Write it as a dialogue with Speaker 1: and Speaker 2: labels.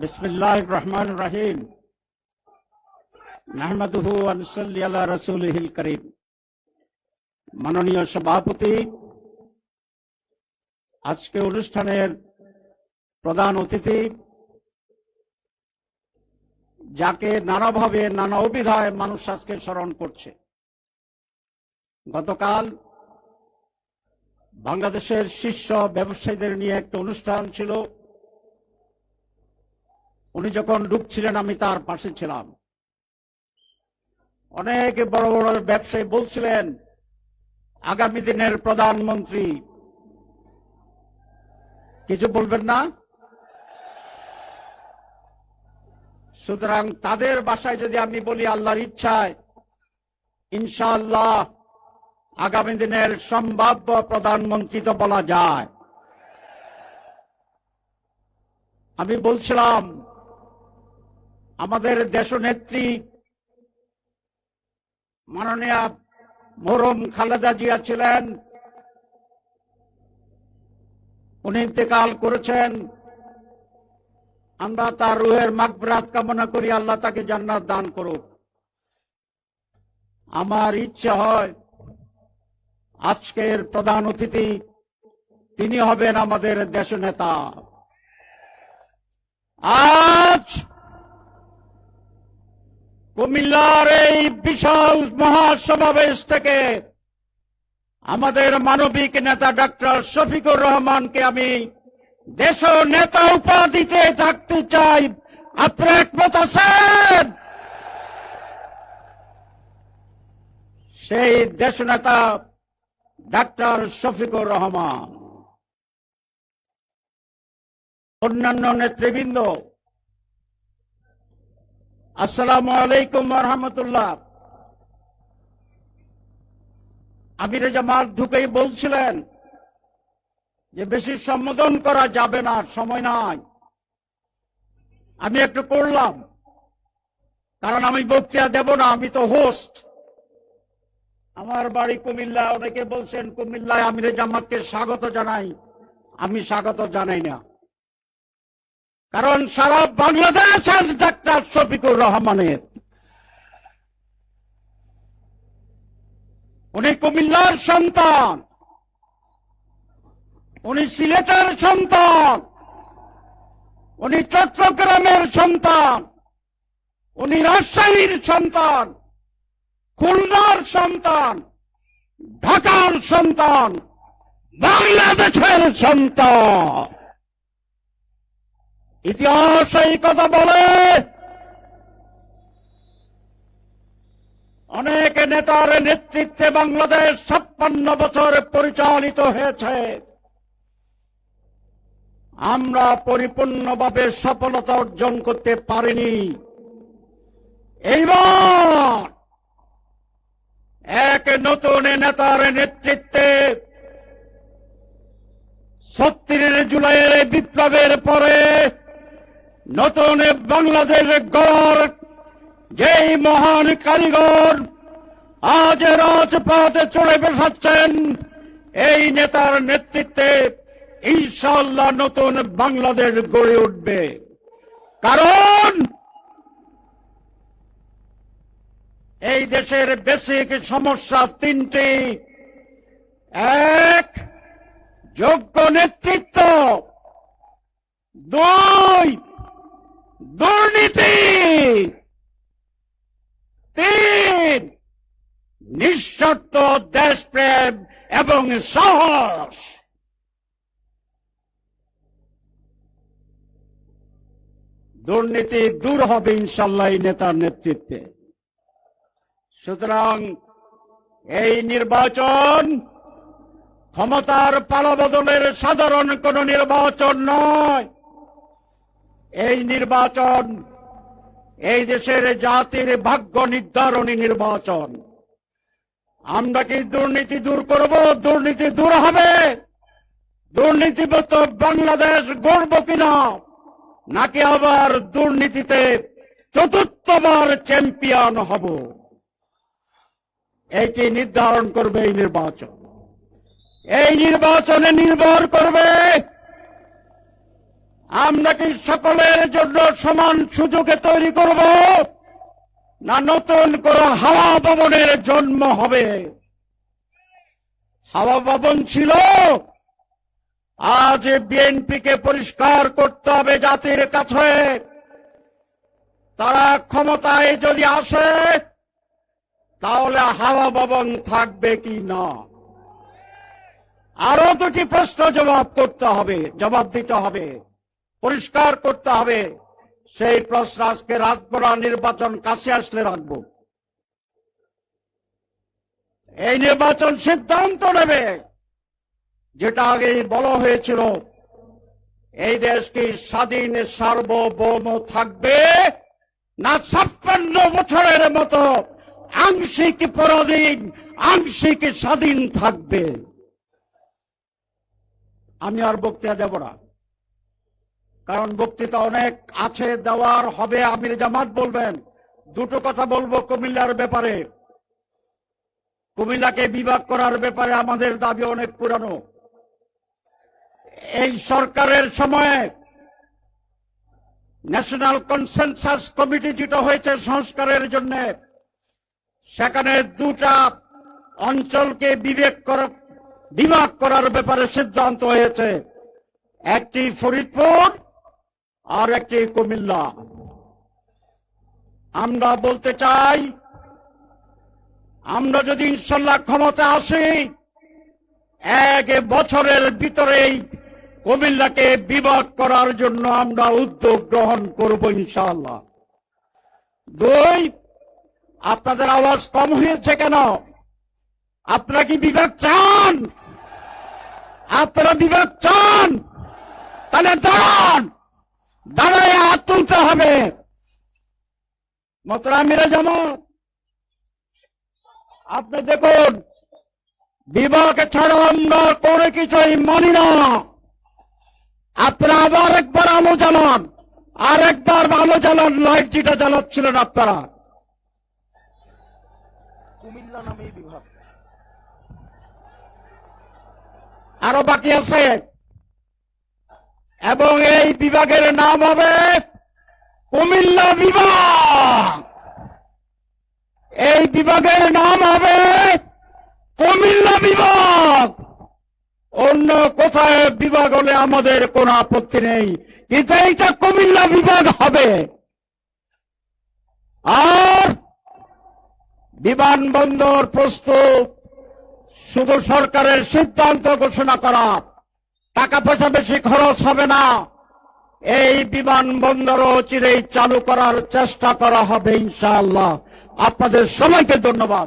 Speaker 1: বিসমিল্লাহ রহমান রাহিম। নাহমাদুহু আনসাল্লি আলা রাসূলিহিল করিম। মাননীয় সভাপতি, আজকে অনুষ্ঠানের প্রধান অতিথি, যাকে নানাভাবে নানা অভিধায় মানুষ আজকে স্মরণ করছে। গতকাল বাংলাদেশের শীর্ষ ব্যবসায়ীদের নিয়ে একটা অনুষ্ঠান ছিল। উনি যখন ঢুকছিলেন, আমি তার পাশে ছিলাম। অনেক বড় বড় ব্যবসায়ী বলছিলেন, আগামী দিনের প্রধানমন্ত্রী। কিছু বলবেন না? সুতরাং তাদের বাসায় যদি আমি বলি আল্লাহর ইচ্ছায়, ইনশাআল্লাহ আগামী দিনের সম্ভাব্য প্রধানমন্ত্রী তো বলা যায়। আমি বলছিলাম আমাদের দেশনেত্রী মাননীয় মোরম খালেদা জিয়া ছিলেন। উনি ইন্তেকাল করেছেন। আমরা তার রুহের মাগফিরাত কামনা করি, আল্লাহ তাকে জান্নাত দান করুক। আমার ইচ্ছে হয় আজকের প্রধান অতিথি, তিনি হবেন আমাদের দেশ নেতা কুমিল্লার এই বিশাল মহাসমাবেশ থেকে আমাদের মানবিক নেতা ডক্টর শফিকুর রহমানকে আমি দেশ নেতা উপাধিতে থাকতে চাই। আপনার একমত আছেন? সেই দেশ নেতা ডাক্তার শফিকুর রহমান। অন্যান্য নেতৃবৃন্দ আসসালামু আলাইকুম রহমতুল্লাহ। আমির জামাত ঢুকেই বলছিলেন যে বেশি সম্বোধন করা যাবে না, সময় নাই। আমি একটু করলাম কারণ আমি বক্তৃতা দেব না, আমি তো হোস্ট আমার বাড়ি কুমিল্লা অনেকে বলছেন, কুমিল্লায় আমির জামাতকে স্বাগত জানাই। আমি স্বাগত জানাই না। কারণ সারা বাংলাদেশ আজ ডাক্তার শফিকুর রহমানের। উনি কুমিল্লার সন্তান। উনি সিলেটের সন্তান। উনি চট্টগ্রামের সন্তান। উনি রাজশাহীর সন্তান। খুলনার সন্তান। ঢাকার সন্তান। বাংলাদেশের সন্তান। ইতিহাস এই কথা বলে। অনেক নেতার নেতৃত্বে বাংলাদেশ ছাপ্পান্ন বছর পরিচালিত হয়েছে। আমরা পরিপূর্ণভাবে সফলতা অর্জন করতে পারিনি। এইবার এক নতুন নেতার নেতৃত্বে ছত্রিশ জুলাইয়ের বিপ্লবের পরে নতুন বাংলাদেশ গড়ার যেই মহান কারিগর আজ রাজপথে চড়ে বসাচ্ছেন এই নেতার নেতৃত্বে ইনশাল্লাহ নতুন বাংলাদেশ গড়ে উঠবে। কারণ এই দেশের বেসিক সমস্যা তিনটি। এক, যোগ্য নেতৃত্ব। দুই দুর্নীতি! তিন, নিঃশর্ত দেশপ্রেম এবং সাহস। দুর্নীতি দূর হবে ইনশাল্লাহ নেতার নেতৃত্বে। সুতরাং এই নির্বাচন ক্ষমতার পালাবদলের সাধারণ কোন নির্বাচন নয়। এই নির্বাচন এই দেশের জাতির ভাগ্য নির্ধারণী নির্বাচন। আমরা কি দুর্নীতি দূর করব? দুর্নীতি দূর হবে। দুর্নীতিমুক্ত বাংলাদেশ গড়ব কিনা? নাকি আবার দুর্নীতিতে চতুর্থবার চ্যাম্পিয়ন হব? এটি নির্ধারণ করবে এই নির্বাচন? এই নির্বাচনে নির্ভর করবে আমরা কি সকলের জন্য সমান সুযোগে তৈরি করব? না নতুন করে হাওয়া ভবনের জন্ম হবে? হাওয়া ভবন ছিল। আজ বিএনপিকে পরিষ্কার করতে হবে জাতির কাছে। তারা ক্ষমতায় যদি আসে, তাহলে হাওয়া ভবন থাকবে কি না? আরও দুটি প্রশ্ন জবাব করতে হবে, জবাব দিতে হবে। পরিষ্কার করতে হবে। সেই প্রশ্ন আজকে রাজপরা নির্বাচন কাছে আসলে রাখব। এই নির্বাচন সিদ্ধান্ত নেবে। যেটা আগে বলা হয়েছিল, এই দেশ কি স্বাধীন, সার্বভৌম থাকবে না ছাপ্পান্ন বছরের মতো আংশিক পরাধীন, আংশিক স্বাধীন থাকবে? আমি আর বক্তৃতা দেব না। কারণ বক্তৃতা অনেক আছে, দেওয়ার হবে, আমির জামাত বলবেন। দুটো কথা বলব কুমিল্লার ব্যাপারে। কুমিল্লাকে বিভাগ করার ব্যাপারে আমাদের দাবি অনেক পুরানো। এই সরকারের সময়ে ন্যাশনাল কনসেনসাস কমিটি যেটা হয়েছে সংস্কারের জন্য, সেখানে দুটা অঞ্চলকে বিবেক বিভাগ করার ব্যাপারে সিদ্ধান্ত হয়েছে। একটি ফরিদপুর আর একটি কুমিল্লা। আমরা বলতে চাই, আমরা যদি ইনশাল্লাহ ক্ষমতা আসি, এক বছরের ভিতরেই কুমিল্লাকে বিভাগ করার জন্য আমরা উদ্যোগ গ্রহণ করব ইনশাল্লাহ। দুই, আপনাদের আওয়াজ কম হয়েছে কেন? আপনারা কি বিভাগ চান? আপনারা বিভাগ চান? তাহলে দাঁড়ান! দাঁড়ায় হাত তুলতে হবে। মতরামিরা যেমন, আপনি দেখুন, বিবাহকে ছাড়া আমরা কোনো কিছুই মানি না। আপনারা আবার একবার আলো জ্বালান আর একবার আলো জ্বালান লাইট যেটা জ্বালাচ্ছিলেন আপনারা।
Speaker 2: কুমিল্লা নামে বিভাগ।
Speaker 1: আরও বাকি আছে? এবং এই বিভাগের নাম হবে কুমিল্লা বিভাগ। এই বিভাগের নাম হবে কুমিল্লা বিভাগ। অন্য কোথায় বিভাগ হলে আমাদের কোনো আপত্তি নেই, কিন্তু এইটা কুমিল্লা বিভাগ হবে। আর বিমানবন্দর প্রস্তুত, শুধু সরকারের সিদ্ধান্ত ঘোষণা করা। টাকা পয়সা বেশি খরচ হবে না। এই বিমানবন্দরও চিরেই চালু করার চেষ্টা করা হবে ইনশাআল্লাহ। আপনাদের সবাইকে ধন্যবাদ।